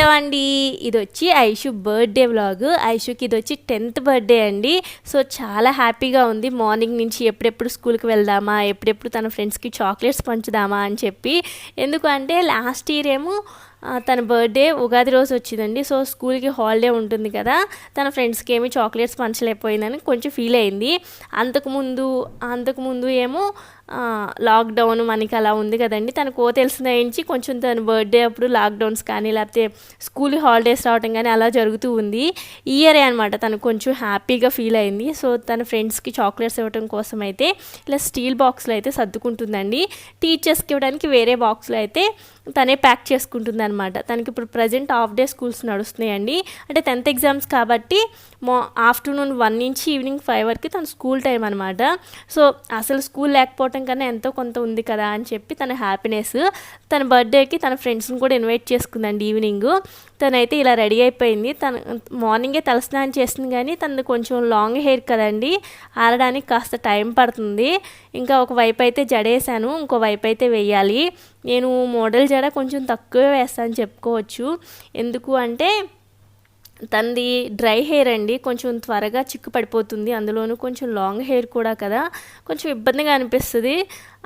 Hello అండి ఇది వచ్చి ఐషు బర్త్డే వ్లాగ్. ఐషుకి ఇది వచ్చి టెన్త్ బర్త్డే అండి. సో చాలా హ్యాపీగా ఉంది. మార్నింగ్ నుంచి ఎప్పుడెప్పుడు స్కూల్కి వెళ్దామా ఎప్పుడెప్పుడు తన ఫ్రెండ్స్కి చాక్లెట్స్ పంచుదామా అని చెప్పి. ఎందుకంటే లాస్ట్ ఇయర్ ఏమో తన బర్త్డే ఉగాది రోజు వచ్చిందండి. సో స్కూల్కి హాలిడే ఉంటుంది కదా తన ఫ్రెండ్స్కి ఏమి చాక్లెట్స్ పంచలేకపోయిందని కొంచెం ఫీల్ అయింది. అంతకుముందు అంతకుముందు ఏమో లాక్డౌన్ మనకి అలా ఉంది కదండి. తనకు ఓ తెలిసిన నుంచి కొంచెం తన బర్త్డే అప్పుడు లాక్డౌన్స్ కానీ లేకపోతే స్కూల్ హాలిడేస్ రావడం కానీ అలా జరుగుతూ ఉంది. ఇయరే అనమాట తను కొంచెం హ్యాపీగా ఫీల్ అయింది. సో తన ఫ్రెండ్స్కి చాక్లెట్స్ ఇవ్వడం కోసం అయితే ఇలా స్టీల్ బాక్స్లో అయితే సర్దుకుంటుందండి. టీచర్స్కి ఇవ్వడానికి వేరే బాక్స్లో అయితే తనే ప్యాక్ చేసుకుంటుంది అనమాట తనకి ఇప్పుడు ప్రజెంట్ హాఫ్ డే స్కూల్స్ నడుస్తున్నాయండి. అంటే టెన్త్ ఎగ్జామ్స్ కాబట్టి మా ఆఫ్టర్నూన్ వన్ నుంచి ఈవినింగ్ ఫైవ్ వరకు తన స్కూల్ టైం అనమాట సో అసలు స్కూల్ లేకపోవటం కన్నా ఎంతో కొంత ఉంది కదా అని చెప్పి తన హ్యాపీనెస్ తన బర్త్డేకి తన ఫ్రెండ్స్ని కూడా ఇన్వైట్ చేసుకుందండి ఈవినింగ్ తనైతే ఇలా రెడీ అయిపోయింది. తన మార్నింగే తలస్నానం చేస్తుంది కానీ తనది కొంచెం లాంగ్ హెయిర్ కదండి. ఆరడానికి కాస్త టైం పడుతుంది. ఇంకా ఒక వైపు అయితే జడేసాను ఇంకో వైపు అయితే వేయాలి. నేను మోడల్ జడ కొంచెం తక్కువే వేస్తాను చెప్పుకోవచ్చు. ఎందుకు అంటే తనది డ్రై హెయిర్ అండి. కొంచెం త్వరగా చిక్కు పడిపోతుంది అందులోనూ కొంచెం లాంగ్ హెయిర్ కూడా కదా. కొంచెం ఇబ్బందిగా అనిపిస్తుంది.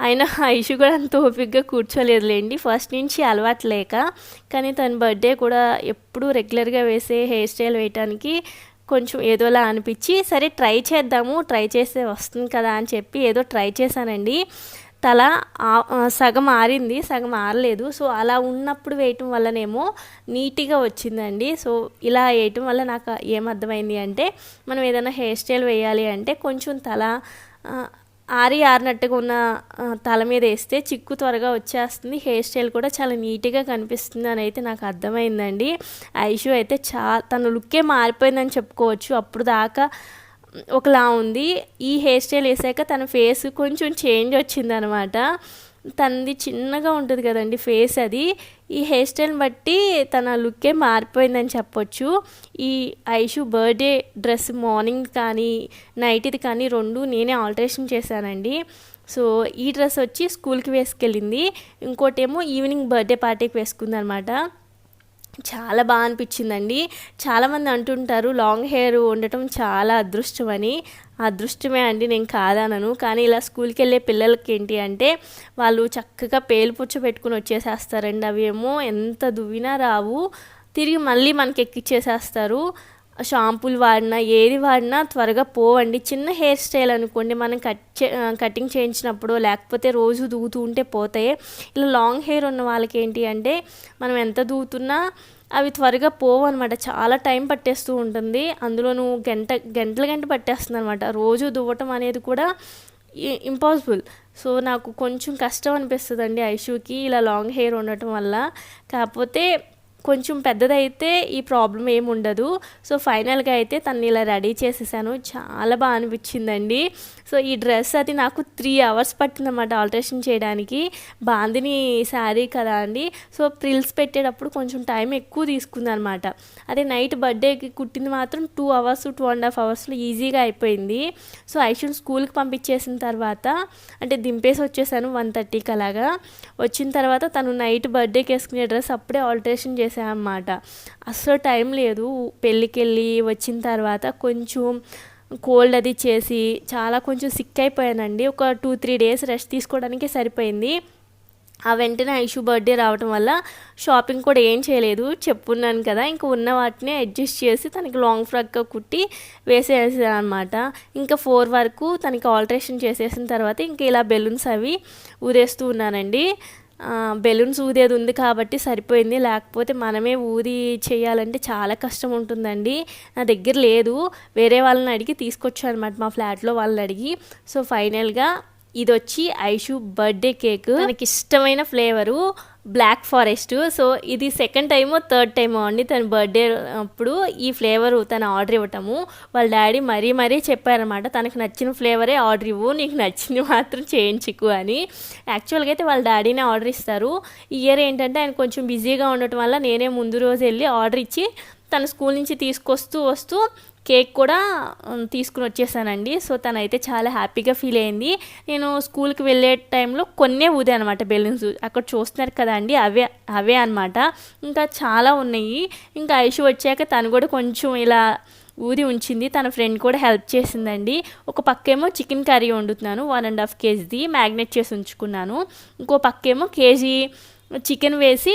అయినా ఐషు కూడా అంత ఓపికగా కూర్చోలేదులేండి. ఫస్ట్ నుంచి అలవాటు లేక. కానీ తన బర్త్డే కూడా ఎప్పుడూ రెగ్యులర్గా వేసే హెయిర్ స్టైల్ వేయటానికి కొంచెం ఏదోలా అనిపించి సరే ట్రై చేద్దాము ట్రై చేస్తే వస్తుంది కదా అని చెప్పి ఏదో ట్రై చేశానండి. తల ఆ- సగం ఆరింది సగం ఆరలేదు. సో అలా ఉన్నప్పుడు వేయటం వల్లనేమో నీట్గా వచ్చిందండి. సో ఇలా వేయటం వల్ల నాకు ఏమర్థమైంది అంటే మనం ఏదైనా హెయిర్ స్టైల్ వేయాలి అంటే కొంచెం తల ఆరి ఆరినట్టుగా ఉన్న తల మీద వేస్తే చిక్కు త్వరగా వచ్చేస్తుంది. హెయిర్ స్టైల్ కూడా చాలా నీట్గా కనిపిస్తుంది అని అయితే నాకు అర్థమైందండి. ఐషు అయితే చా తన లుక్కే మారిపోయిందని చెప్పుకోవచ్చు. అప్పుడు దాకా ఒకలా ఉంది. ఈ హెయిర్ స్టైల్ వేసాక తన ఫేస్ కొంచెం చేంజ్ వచ్చిందనమాట. తనది చిన్నగా ఉంటుంది కదండి ఫేస్ అది. ఈ హెయిర్ స్టైల్ని బట్టి తన లుక్కే మారిపోయిందని చెప్పొచ్చు. ఈ ఐషు బర్త్డే డ్రెస్ మార్నింగ్ కానీ నైట్ది కానీ రెండు నేనే ఆల్టరేషన్ చేశానండి. సో ఈ డ్రెస్ వచ్చి స్కూల్కి వేసుకెళ్ళింది. ఇంకోటేమో ఈవినింగ్ బర్త్డే పార్టీకి వేసుకుంది అనమాట చాలా బాగా అనిపించిందండి. చాలామంది అంటుంటారు లాంగ్ హెయిర్ ఉండటం చాలా అదృష్టం అని అదృష్టమే అండి నేను కాదనను. కానీ ఇలా స్కూల్కి వెళ్ళే పిల్లలకి ఏంటి అంటే వాళ్ళు చక్కగా పేలిపుచ్చ పెట్టుకుని వచ్చేసేస్తారండి అవి ఏమో ఎంత దువ్వినా రావు. తిరిగి మళ్ళీ మనకి ఎక్కిచ్చేసేస్తారు. షాంపూలు వాడినా ఏది వాడినా త్వరగా పోవండి. చిన్న హెయిర్ స్టైల్ అనుకోండి మనం కట్ చే కటింగ్ చేయించినప్పుడు లేకపోతే రోజు దూతూ ఉంటే పోతాయి. ఇలా లాంగ్ హెయిర్ ఉన్న వాళ్ళకి ఏంటి అంటే మనం ఎంత దూతున్నా అవి త్వరగా పోవు అనమాట చాలా టైం పట్టేస్తూ ఉంటుంది. అందులోనూ గంట గంటల గంట పట్టేస్తుంది అనమాట రోజు దువ్వటం అనేది కూడా ఇంపాసిబుల్ సో నాకు కొంచెం కష్టం అనిపిస్తుంది అండి ఐషుకి ఇలా లాంగ్ హెయిర్ ఉండటం వల్ల. కాకపోతే కొంచెం పెద్దదైతే ఈ ప్రాబ్లం ఏమి ఉండదు. సో ఫైనల్గా అయితే తను ఇలా రెడీ చేసేసాను. చాలా బాగా అనిపించిందండి. సో ఈ డ్రెస్ అది నాకు త్రీ అవర్స్ పట్టిందన్నమాట ఆల్టరేషన్ చేయడానికి. బాందిని శారీ కదా అండి. సో ప్రిల్స్ పెట్టేటప్పుడు కొంచెం టైం ఎక్కువ తీసుకుంది అనమాట అదే నైట్ బర్త్డేకి కుట్టింది మాత్రం two hours two and half అవర్స్లో ఈజీగా అయిపోయింది. సో ఐషుని స్కూల్కి పంపించేసిన తర్వాత అంటే దింపేసి వచ్చేసాను వన్ థర్టీకి అలాగా. వచ్చిన తర్వాత తను నైట్ బర్త్డేకి వేసుకునే డ్రెస్ అప్పుడే ఆల్టరేషన్ చేసి అన్నమాట అస్సలు టైం లేదు. పెళ్ళికి వెళ్ళి వచ్చిన తర్వాత కొంచెం కోల్డ్ అది చేసి చాలా కొంచెం సిక్ అయిపోయానండి. ఒక టూ త్రీ డేస్ రెస్ట్ తీసుకోవడానికే సరిపోయింది. ఆ వెంటనే ఐషు బర్త్డే రావడం వల్ల షాపింగ్ కూడా ఏం చేయలేదు. చెప్పున్నాను కదా ఇంకా ఉన్న వాటిని అడ్జస్ట్ చేసి తనకి లాంగ్ ఫ్రాక్ కుట్టి వేసేసాను అనమాట ఇంకా ఫోర్ వరకు తనకి ఆల్టరేషన్ చేసేసిన తర్వాత ఇంకా ఇలా బెలూన్స్ అవి ఊరేస్తూ ఉన్నానండి. బెలూన్స్ ఊదేది ఉంది కాబట్టి సరిపోయింది. లేకపోతే మనమే ఊది చేయాలంటే చాలా కష్టం ఉంటుందండి. నా దగ్గర లేదు. వేరే వాళ్ళని అడిగి తీసుకొచ్చాను అనమాట మా ఫ్లాట్లో వాళ్ళని అడిగి. సో ఫైనల్గా ఇది వచ్చి ఐషు బర్త్డే కేక్. మనకి ఇష్టమైన ఫ్లేవరు బ్లాక్ ఫారెస్ట్. సో ఇది సెకండ్ టైమో థర్డ్ టైమో అండి తన బర్త్డే అప్పుడు ఈ ఫ్లేవర్ తను ఆర్డర్ ఇవ్వటము. వాళ్ళ డాడీ మరీ మరీ చెప్పారనమాట తనకు నచ్చిన ఫ్లేవరే ఆర్డర్ ఇవ్వు నీకు నచ్చింది మాత్రం చేయించుకు అని. యాక్చువల్గా అయితే వాళ్ళ డాడీనే ఆర్డర్ ఇస్తారు. ఇయర్ ఏంటంటే ఆయన కొంచెం బిజీగా ఉండటం వల్ల నేనే ముందు రోజు వెళ్ళి ఆర్డర్ ఇచ్చి తన స్కూల్ నుంచి తీసుకొస్తూ వస్తూ కేక్ కూడా తీసుకుని వచ్చేసానండి. సో తనైతే చాలా హ్యాపీగా ఫీల్ అయింది. నేను స్కూల్కి వెళ్ళే టైంలో కొన్నే ఊదే అనమాట బెలూన్స్. అక్కడ చూస్తున్నారు కదా అండి అవే అవే అనమాట ఇంకా చాలా ఉన్నాయి. ఇంకా ఐషు వచ్చాక తను కూడా కొంచెం ఇలా ఊది ఉంచింది. తన ఫ్రెండ్ కూడా హెల్ప్ చేసిందండి. ఒక పక్కేమో చికెన్ కర్రీ వండుతున్నాను వన్ అండ్ హాఫ్ కేజీది మ్యాగ్నెట్ చేసి ఉంచుకున్నాను. ఇంకో పక్కేమో కేజీ చికెన్ వేసి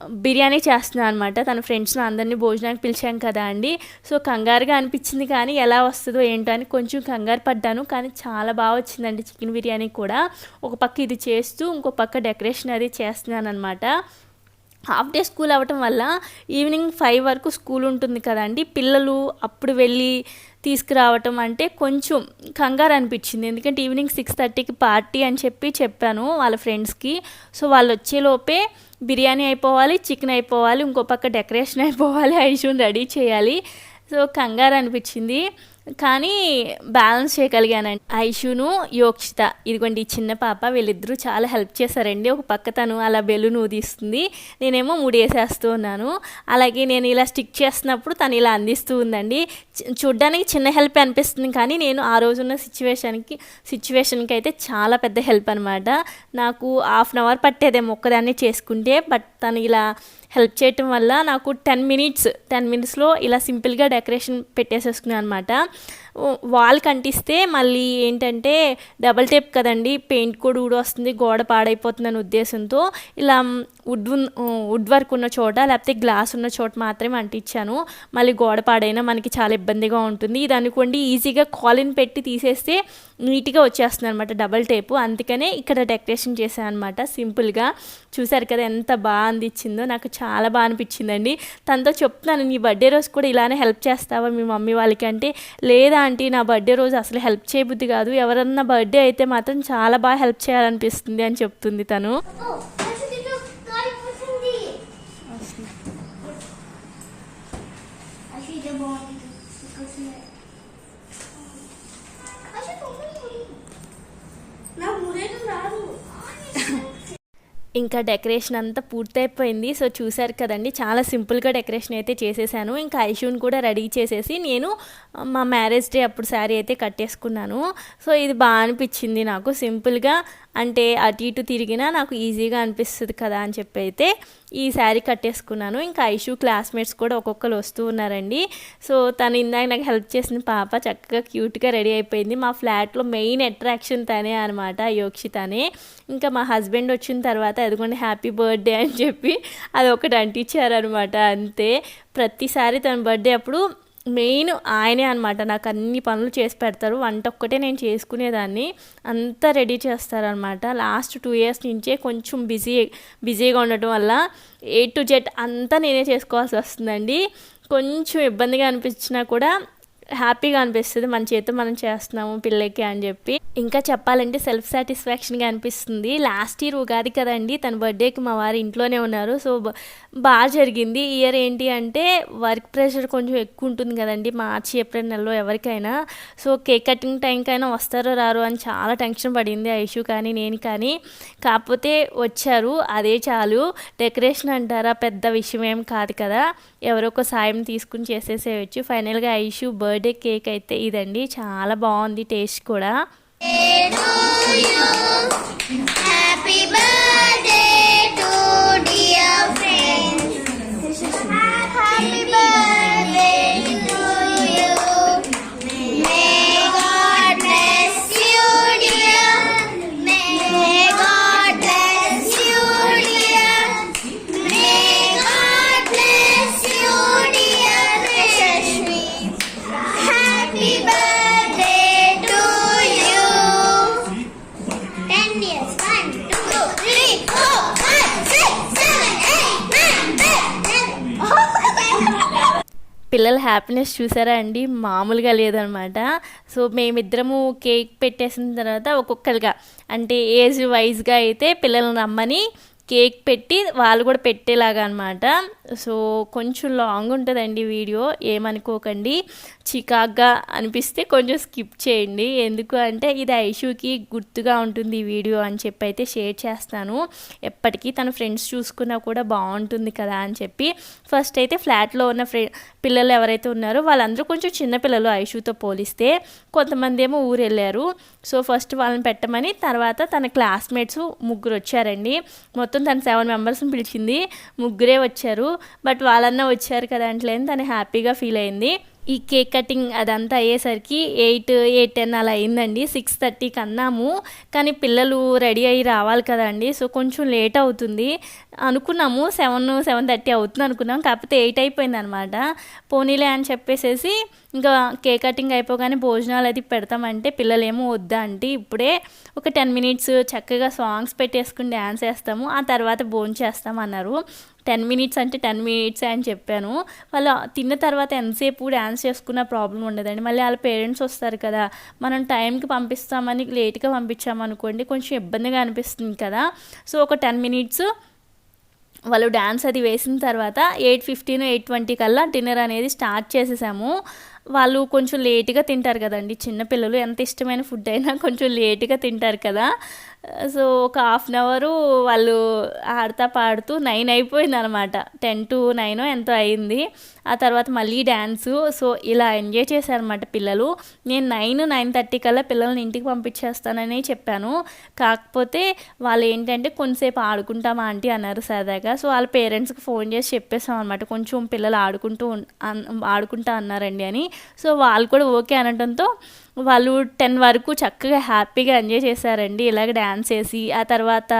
బిర్యానీ చేస్తున్నాను అనమాట తన ఫ్రెండ్స్ని అందరినీ భోజనానికి పిలిచాం కదా అండి. సో కంగారుగా అనిపించింది కానీ ఎలా వస్తుందో ఏంటో అని కొంచెం కంగారు పడ్డాను. కానీ చాలా బాగా వచ్చిందండి చికెన్ బిర్యానీ కూడా. ఒక పక్క ఇది చేస్తూ ఇంకో పక్క డెకరేషన్ అది చేస్తున్నాను అనమాట హాఫ్ డే స్కూల్ అవ్వటం వల్ల ఈవినింగ్ ఫైవ్ వరకు స్కూల్ ఉంటుంది కదండి. పిల్లలు అప్పుడు వెళ్ళి తీసుకురావటం అంటే కొంచెం కంగారు అనిపించింది. ఎందుకంటే ఈవినింగ్ సిక్స్ థర్టీకి పార్టీ అని చెప్పి చెప్పాను వాళ్ళ ఫ్రెండ్స్కి. సో వాళ్ళు వచ్చేలోపే బిర్యానీ అయిపోవాలి చికెన్ అయిపోవాలి ఇంకో పక్క డెకరేషన్ అయిపోవాలి ఐషుని రెడీ చేయాలి. సో కంగారు అనిపించింది. కానీ బ్యాలెన్స్ చేయగలిగానండి. ఐషును యోక్షిత ఇదిగోండి ఈ చిన్న పాప వీళ్ళిద్దరూ చాలా హెల్ప్ చేశారండి. ఒక పక్క తను అలా బెలూన్ ఊదిస్తుంది. నేనేమో మూడు వేసేస్తూ ఉన్నాను. అలాగే నేను ఇలా స్టిక్ చేస్తున్నప్పుడు తను ఇలా అందిస్తూ ఉందండి. చూడ్డానికి చిన్న హెల్ప్ అనిపిస్తుంది కానీ నేను ఆ రోజున్న సిచ్యువేషన్కి సిచ్యువేషన్కి అయితే చాలా పెద్ద హెల్ప్ అనమాట నాకు హాఫ్ అన్ అవర్ పట్టేదేమో ఒక్కదాన్ని చేసుకుంటే బట్ తను ఇలా హెల్ప్ చేయటం వల్ల నాకు టెన్ మినిట్స్ టెన్ మినిట్స్లో ఇలా సింపుల్గా డెకరేషన్ పెట్టేసేసుకున్నాను అనమాట వాల్ కంటిస్తే మళ్ళీ ఏంటంటే డబల్ టేప్ కదండి పెయింట్ కూడా ఊడి వస్తుంది గోడ పాడైపోతుందని ఉద్దేశంతో ఇలా వుడ్ వుడ్ వర్క్ ఉన్న చోట లేకపోతే గ్లాస్ ఉన్న చోట మాత్రమే అంటించాను. మళ్ళీ గోడ పాడైనా మనకి చాలా ఇబ్బందిగా ఉంటుంది. ఇది అనుకోండి ఈజీగా కాలిన్ పెట్టి తీసేస్తే నీట్గా వచ్చేస్తుంది అనమాట డబల్ టేపు. అందుకనే ఇక్కడ డెకరేషన్ చేశాను అనమాట సింపుల్గా. చూసారు కదా ఎంత బాగా అందించిందో నాకు చాలా బాగా అనిపించిందండి. తనతో చెప్తున్నాను నీ బర్త్డే రోజు కూడా ఇలానే హెల్ప్ చేస్తావా మీ మమ్మీ వాళ్ళకి? అంటే లేదా ఆంటీ నా బర్త్డే రోజు అసలు హెల్ప్ చేయబుద్ది కాదు. ఎవరన్నా బర్త్డే అయితే మాత్రం చాలా బాగా హెల్ప్ చేయాలనిపిస్తుంది అని చెప్తుంది తను. ఇంకా డెకరేషన్ అంతా పూర్తయిపోయింది. సో చూశారు కదండి చాలా సింపుల్గా డెకరేషన్ అయితే చేసేసాను. ఇంకా ఐషూని కూడా రెడీ చేసేసి నేను మా మ్యారేజ్ డే అప్పుడు శారీ అయితే కట్టేసుకున్నాను. సో ఇది బాగా అనిపించింది నాకు. సింపుల్గా అంటే అటు ఇటు తిరిగినా నాకు ఈజీగా అనిపిస్తుంది కదా అని చెప్పి అయితే ఈ శారీ కట్టేసుకున్నాను. ఇంకా ఐషు క్లాస్మేట్స్ కూడా ఒక్కొక్కరు వస్తూ ఉన్నారండి. సో తను ఇందాక నాకు హెల్ప్ చేసిన పాప చక్కగా క్యూట్గా రెడీ అయిపోయింది. మా ఫ్లాట్లో మెయిన్ అట్రాక్షన్ తనే అనమాట యోక్షితనే. ఇంకా మా హస్బెండ్ వచ్చిన తర్వాత ఎదుగుండి హ్యాపీ బర్త్డే అని చెప్పి అది ఒకటి అంటించారనమాట అంతే. ప్రతిసారి తన బర్త్డే అప్పుడు మెయిన్ ఆయనే అనమాట నాకు అన్ని పనులు చేసి పెడతారు. వంట ఒక్కటే నేను చేసుకునేదాన్ని. అంతా రెడీ చేస్తారనమాట లాస్ట్ టూ ఇయర్స్ నుంచే కొంచెం బిజీ బిజీగా ఉండటం వల్ల ఏ టు జెడ్ అంతా నేనే చేసుకోవాల్సి వస్తుందండి. కొంచెం ఇబ్బందిగా అనిపించినా కూడా హ్యాపీగా అనిపిస్తుంది. మన చేతితో మనం చేస్తున్నాము పిల్లకి అని చెప్పి. ఇంకా చెప్పాలంటే సెల్ఫ్ సాటిస్ఫాక్షన్గా అనిపిస్తుంది. లాస్ట్ ఇయర్ ఉగాది కదండి తన బర్త్డేకి మా వారు ఇంట్లోనే ఉన్నారు. సో బాగా జరిగింది. ఇయర్ ఏంటి అంటే వర్క్ ప్రెషర్ కొంచెం ఎక్కువ ఉంటుంది కదండి. మార్చి ఏప్రిల్ నెలలో ఎవరికైనా. సో కేక్ కటింగ్ టైంకైనా వస్తారో రారు అని చాలా టెన్షన్ పడింది ఆ ఇష్యూ కానీ నేను కానీ. కాకపోతే వచ్చారు. అదే చాలు. డెకరేషన్ అంటారా? పెద్ద విషయం ఏం కాదు కదా. ఎవరో ఒక సాయం తీసుకుని చేసేసేయచ్చు. ఫైనల్గా ఐషు బర్త్డే కేక్ అయితే ఇదండి. చాలా బాగుంది టేస్ట్ కూడా. హ్యాపీ birthday to పిల్లల హ్యాపీనెస్ చూసారా అండి? మామూలుగా లేదనమాట. సో మేమిద్దరము కేక్ పెట్టేసిన తర్వాత ఒక్కొక్కరిగా. అంటే ఏజ్ వైజ్గా అయితే పిల్లలను రమ్మని కేక్ పెట్టి వాళ్ళు కూడా పెట్టేలాగా అనమాట సో కొంచెం లాంగ్ ఉంటుందండి వీడియో. ఏమనుకోకండి. చికాగ్గా అనిపిస్తే కొంచెం స్కిప్ చేయండి. ఎందుకు అంటే ఇది ఐషుకి గుర్తుగా ఉంటుంది ఈ వీడియో అని చెప్పి అయితే షేర్ చేస్తాను. ఎప్పటికీ తన ఫ్రెండ్స్ చూసుకున్నా కూడా బాగుంటుంది కదా అని చెప్పి. ఫస్ట్ అయితే ఫ్లాట్లో ఉన్న ఫ్రె పిల్లలు ఎవరైతే ఉన్నారో వాళ్ళందరూ కొంచెం చిన్నపిల్లలు ఐషూతో ఐషుతో పోలిస్తే. కొంతమంది ఏమో ఊరు వెళ్ళారు సో ఫస్ట్ వాళ్ళని పెట్టమని తర్వాత తన క్లాస్మేట్స్ ముగ్గురు వచ్చారండి మొత్తం తన సెవెన్ మెంబర్స్ని పిలిచింది. ముగ్గురే వచ్చారు. బట్ వాళ్ళన్నా వచ్చారు కదా అంటే తను హ్యాపీగా ఫీల్ అయింది. ఈ కేక్ కటింగ్ అదంతా అయ్యేసరికి ఎయిట్ ఎయిట్ టెన్ అలా అయిందండి. సిక్స్ థర్టీకి అన్నాము కానీ పిల్లలు రెడీ అయ్యి రావాలి కదండి సో కొంచెం లేట్ అవుతుంది. అనుకున్నాము. సెవెన్ సెవెన్ థర్టీ అవుతుంది అనుకున్నాం. కాకపోతే ఎయిట్ అయిపోయింది అనమాట పోనీలే అని చెప్పేసేసి ఇంకా కేక్ కటింగ్ అయిపోగానే భోజనాలు అది పెడతామంటే పిల్లలేమో వద్దా అంటే. ఇప్పుడే ఒక టెన్ మినిట్స్ చక్కగా సాంగ్స్ పెట్టేసుకుని డ్యాన్స్ వేస్తాము. ఆ తర్వాత భోజనం చేస్తాం అన్నారు టెన్ మినిట్స్ అంటే టెన్ మినిట్స్ అని చెప్పాను. వాళ్ళు తిన్న తర్వాత ఎంతసేపు డ్యాన్స్ చేసుకున్న ప్రాబ్లం ఉండదండి. మళ్ళీ వాళ్ళ పేరెంట్స్ వస్తారు కదా. మనం టైంకి పంపిస్తామని లేట్గా పంపించామనుకోండి కొంచెం ఇబ్బందిగా అనిపిస్తుంది కదా. సో ఒక టెన్ మినిట్స్ వాళ్ళు డ్యాన్స్ అది వేసిన తర్వాత ఎయిట్ ఫిఫ్టీన్ ఎయిట్ ట్వంటీ కల్లా డిన్నర్ అనేది స్టార్ట్ చేసేసాము. వాళ్ళు కొంచెం లేట్గా తింటారు కదండి. చిన్నపిల్లలు ఎంత ఇష్టమైన ఫుడ్ అయినా కొంచెం లేట్గా తింటారు కదా. సో ఒక హాఫ్ అన్ అవరు వాళ్ళు ఆడతా పాడుతూ నైన్ అయిపోయింది అనమాట టెన్ టు నైన్ ఎంతో అయింది. ఆ తర్వాత మళ్ళీ డ్యాన్సు సో ఇలా ఎంజాయ్ చేశారనమాట పిల్లలు. నేను నైన్ నైన్ థర్టీ కల్లా పిల్లల్ని ఇంటికి పంపించేస్తానని చెప్పాను. కాకపోతే వాళ్ళు ఏంటంటే కొంతసేపు ఆడుకుంటామా ఆంటీ? అన్నారు సరదాగా. సో వాళ్ళ పేరెంట్స్కి ఫోన్ చేసి చెప్పేసాం అనమాట కొంచెం పిల్లలు ఆడుకుంటూ ఆడుకుంటా అన్నారండి అని. సో వాళ్ళు కూడా ఓకే అనడంతో వాళ్ళు టెన్ వరకు చక్కగా హ్యాపీగా ఎంజాయ్ చేశారండి. ఇలాగ డ్యాన్స్ వేసి ఆ తర్వాత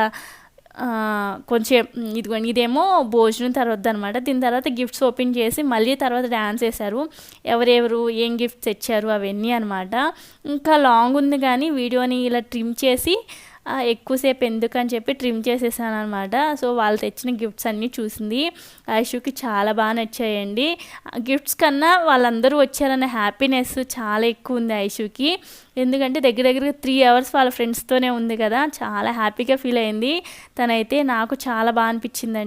కొంచెం ఇదిగోండి ఇదేమో భోజనం తర్వాత అనమాట దీని తర్వాత గిఫ్ట్స్ ఓపెన్ చేసి మళ్ళీ తర్వాత డ్యాన్స్ వేశారు. ఎవరెవరు ఏం గిఫ్ట్స్ తెచ్చారు అవన్నీ అనమాట ఇంకా లాంగ్ ఉంది కానీ వీడియోని ఇలా ట్రిమ్ చేసి ఎక్కువసేపు ఎందుకని చెప్పి ట్రిమ్ చేసేసాను అనమాట సో వాళ్ళు తెచ్చిన గిఫ్ట్స్ అన్నీ చూసింది. ఐషుకి చాలా బాగా నచ్చాయండి. గిఫ్ట్స్ కన్నా వాళ్ళందరూ వచ్చారనే హ్యాపీనెస్ చాలా ఎక్కువ ఉంది ఐషుకి ఎందుకంటే దగ్గర దగ్గర త్రీ అవర్స్ వాళ్ళ ఫ్రెండ్స్తోనే ఉంది కదా. చాలా హ్యాపీగా ఫీల్ అయింది. తనైతే నాకు చాలా బాగా అనిపించిందండి.